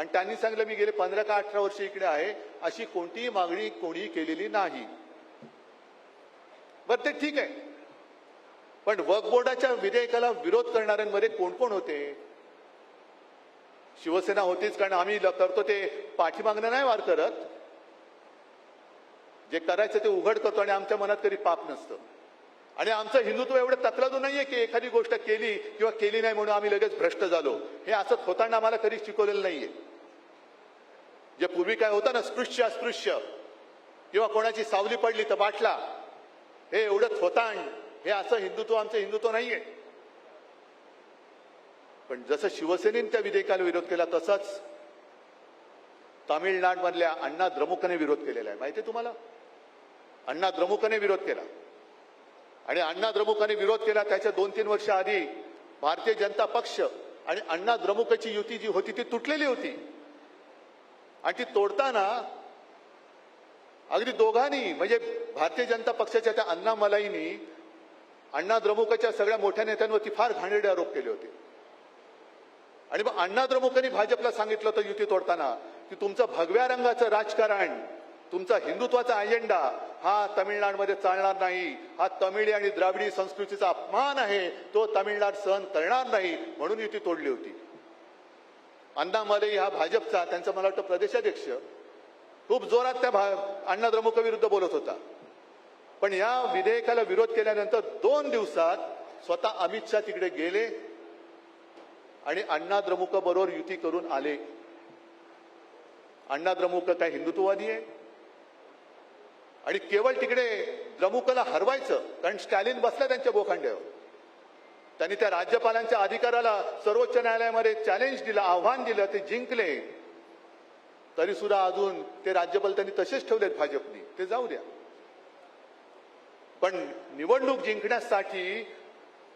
आणि त्यांनी सांगितलं मी गेले पंधरा का अठरा वर्ष इकडे आहे अशी कोणतीही मागणी कोणीही केलेली नाही. बरं ते ठीक आहे. पण वक्फ बोर्डाच्या विधेयकाला विरोध करणाऱ्यांमध्ये कोण कोण होते? शिवसेना होतीच कारण आम्ही ल- करतो ते पाठीमागणं नाही वार करत. जे करायचं ते उघड करतो आणि आमच्या मनात कधी पाप नसतं. आणि आमचं हिंदुत्व एवढं तकलादू नाहीये की एखादी गोष्ट केली किंवा केली नाही म्हणून आम्ही लगेच भ्रष्ट झालो. हे असं होताना आम्हाला कधी शिकवलेलं नाहीये. जे पूर्वी काय होतं ना स्पृश्य अस्पृश्य. किंवा कोणाची सावली पडली तर बाटला. हे एवढं थोतांड हे असं हिंदुत्व आमचं हिंदुत्व नाहीये. पण जसं शिवसेनेने त्या विधेयकाला विरोध केला तसंच तामिळनाडमधल्या अण्णा द्रमुकने विरोध केलेला आहे. माहिती तुम्हाला? अण्णा द्रमुकने विरोध केला. आणि अण्णा द्रमुकाने विरोध केला त्याच्या दोन तीन वर्ष आधी भारतीय जनता पक्ष आणि अण्णा द्रमुकची युती जी होती ती तुटलेली होती. आणि ती तोडताना अगदी दोघांनी म्हणजे भारतीय जनता पक्षाच्या त्या अण्णा मलाईनी अण्णा द्रमुकच्या सगळ्या मोठ्या नेत्यांवरती फार घाणेरडे आरोप केले होते. आणि मग अण्णा द्रमुकांनी भाजपला सांगितलं होतं युती तोडताना की तुमचं भगव्या रंगाचं राजकारण तुमचा हिंदुत्वाचा अजेंडा हा तमिळनाडमध्ये चालणार नाही हा तमिळी आणि द्राविडी संस्कृतीचा अपमान आहे तो तमिळनाड सहन करणार नाही म्हणून युती तोडली होती. अण्णामलई हा भाजपचा त्यांचा मला वाटतं प्रदेशाध्यक्ष खूप जोरात त्या भा अण्णा द्रमुकविरुद्ध बोलत होता. पण या विधेयकाला विरोध केल्यानंतर दोन दिवसात स्वतः अमित शहा तिकडे गेले आणि अण्णा द्रमुक बरोबर युती करून आले. अण्णा द्रमुक काय हिंदुत्ववादी आहे? आणि केवळ तिकडे द्रमुकला हरवायचं कारण स्टॅलिन बसला त्यांच्या बोखांड्यावर. त्यांनी त्या राज्यपालांच्या अधिकाराला सर्वोच्च न्यायालयामध्ये चॅलेंज दिलं आव्हान दिलं ते जिंकले. तरी सुद्धा अजून ते राज्यपाल त्यांनी तसेच ठेवलेत भाजपने. ते जाऊ द्या. पण निवडणूक जिंकण्यासाठी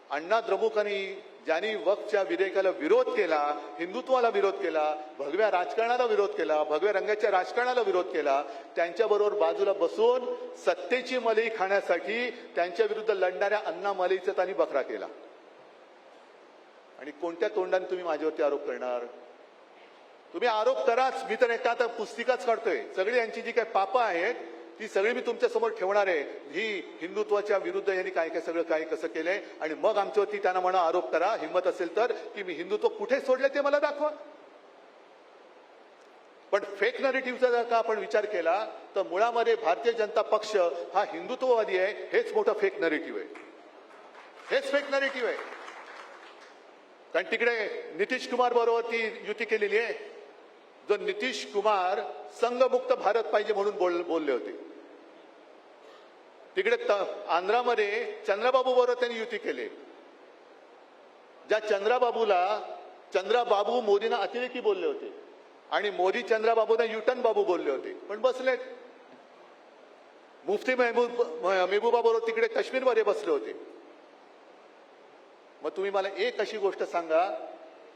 अण्णा द्रमुकांनी ज्यांनी वक्फच्या विधेयकाला विरोध केला हिंदुत्वाला विरोध केला भगव्या राजकारणाला विरोध केला भगव्या रंगाच्या राजकारणाला विरोध केला त्यांच्याबरोबर बाजूला बसून सत्तेची मलई खाण्यासाठी त्यांच्या विरुद्ध लढणाऱ्या अण्णा मलईचा त्यांनी बकरा केला. आणि कोणत्या तोंडाने तुम्ही माझ्यावरती आरोप करणार? तुम्ही आरोप कराच मी तर एका आता पुस्तिकाच काढतोय. सगळी यांची जी काही पापं आहेत ती सगळी मी तुमच्यासमोर ठेवणार आहे. ही हिंदुत्वाच्या विरुद्ध यांनी काय काय सगळं काय कसं केलंय आणि मग आमच्यावरती त्यांना म्हणा आरोप करा हिंमत असेल तर की मी हिंदुत्व कुठे सोडले ते मला दाखवा. पण फेक नरेटिव्हचा जर का आपण विचार केला तर मुळामध्ये भारतीय जनता पक्ष हा हिंदुत्ववादी आहे हेच मोठं फेक नरेटिव्ह आहे. हेच फेक नरेटिव्ह आहे. कारण तिकडे नितीश कुमार बरोबर ती युती केलेली आहे. जो नितीश कुमार संघमुक्त भारत पाहिजे म्हणून बोल बोलले होते. तिकडे त- आंध्रामध्ये चंद्रबाबू बरोबर त्यांनी युती केली. ज्या चंद्राबाबूला चंद्राबाबू मोदींना अतिरेकी बोलले होते आणि मोदी चंद्राबाबूंना युटन बाबू बोलले होते. पण बसलेत. मुफ्ती मेहबूब मेहबूबा बरोबर तिकडे काश्मीरमध्ये बसले होते. मग तुम्ही मला एक अशी गोष्ट सांगा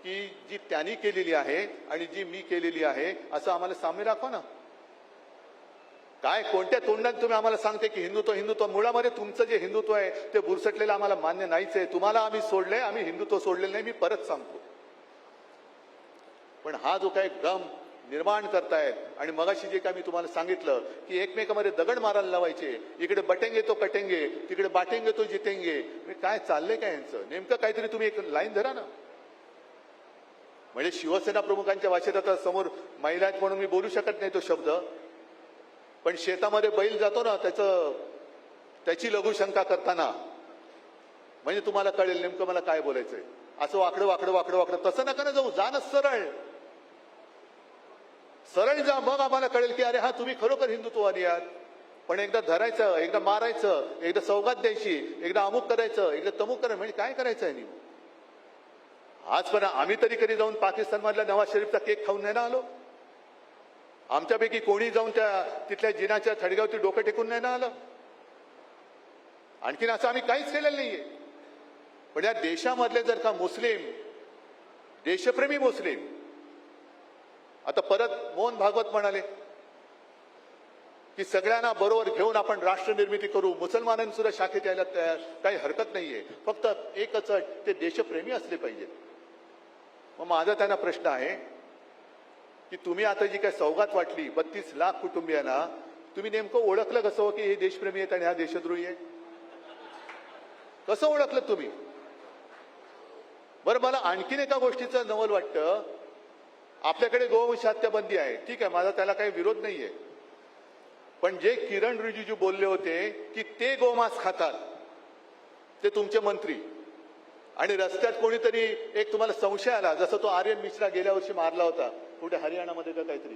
की जी त्यांनी केलेली आहे आणि जी मी केलेली आहे असं आम्हाला साम्य दाखवा ना. काय कोणत्या तोंडाने तुम्ही आम्हाला सांगते की हिंदुत्व हिंदुत्व मुळामध्ये तुमचं जे हिंदुत्व आहे ते बुरसटलेलं आम्हाला मान्य नाहीच आहे. तुम्हाला आम्ही सोडलंय आम्ही हिंदुत्व सोडलेलं नाही मी परत सांगतो. पण हा जो काही भ्रम निर्माण करतायत. आणि मगाशी जे काय मी तुम्हाला सांगितलं की एकमेकामध्ये दगड मारायला लावायचे. इकडे बटेंगे तो कटेंगे तिकडे बाटेंगे तो जितेंगे. म्हणजे काय चाललंय काय यांचं? नेमकं काहीतरी तुम्ही एक लाईन धरा ना. म्हणजे शिवसेना प्रमुखांच्या भाषेत आता समोर महिला आहेत म्हणून मी बोलू शकत नाही तो शब्द. पण शेतामध्ये बैल जातो ना त्याचं त्याची लघुशंका करताना. म्हणजे तुम्हाला कळेल नेमकं मला काय बोलायचंय. असं वाकडं वाकडं वाकडं वाकडं. तसं नका ना जाऊ. जाणं सरळ. सरळ जा मग आम्हाला कळेल की अरे हा तुम्ही खरोखर हिंदुत्ववादी आहात. पण एकदा धरायचं एकदा मारायचं एकदा सौगात द्यायची एकदा अमुक करायचं एकदा तमुक करायचं म्हणजे काय करायचं आहे आज आजपर्यंत आम्ही तरी कधी जाऊन पाकिस्तानमधल्या नवाज शरीफचा केक खाऊन नाही ना आलो? आमच्यापैकी कोणी जाऊन त्या तिथल्या जिनाच्या थडग्यावरती डोकं टेकून नाही ना आलं? आणखीन असं आम्ही काहीच केलेलं नाहीये. पण या देशामधले जर का मुस्लिम देशप्रेमी मुस्लिम आता परत मोहन भागवत म्हणाले की सगळ्यांना बरोबर घेऊन आपण राष्ट्र निर्मिती करू. मुसलमानांनी सुद्धा शाखेत यायला तयार काही हरकत नाहीये. फक्त एकच ते देशप्रेमी असले पाहिजेत मग माझा त्यांना प्रश्न आहे की तुम्ही आता जी काय सौगात वाटली बत्तीस लाख कुटुंबियांना तुम्ही नेमकं ओळखलं कसं हो की हे देशप्रेमी आहेत आणि हा देशद्रोही आहे? कसं ओळखलं तुम्ही? बरं मला आणखीन एका गोष्टीचं नवल वाटतं. आपल्याकडे गोवंश हत्याबंदी आहे ठीक आहे माझा त्याला काही विरोध नाहीये. पण जे किरण रिजिजू बोलले होते की ते गोमांस खातात ते तुमचे मंत्री. आणि रस्त्यात कोणीतरी एक तुम्हाला संशय आला जसं तो आर्यन मिश्रा गेल्या वर्षी मारला होता कुठे हरियाणामध्ये का काहीतरी.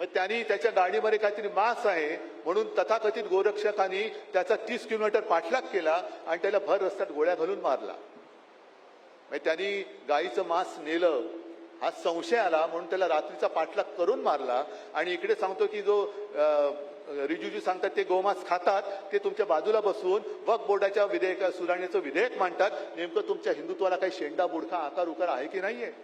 मग त्यांनी त्याच्या गाडीमध्ये काहीतरी मांस आहे म्हणून तथाकथित गोरक्षकांनी त्याचा तीस किलोमीटर पाठलाग केला आणि त्याला भर रस्त्यात गोळ्या घालून मारला. मग त्यांनी गाईचं मांस नेलं हा संशय आला म्हणून त्याला रात्रीचा पाठलाग करून मारला आणि इकडे सांगतो की जो रिजूजू रिजिजू सांगतात ते गोमांस खातात ते तुमच्या बाजूला बसून वक बोर्डाच्या विधेयक सुधारणेचं विधेयक मांडतात. नेमकं तुमच्या हिंदुत्वाला काही शेंडा बुडका आकार उकार आहे की नाहीये?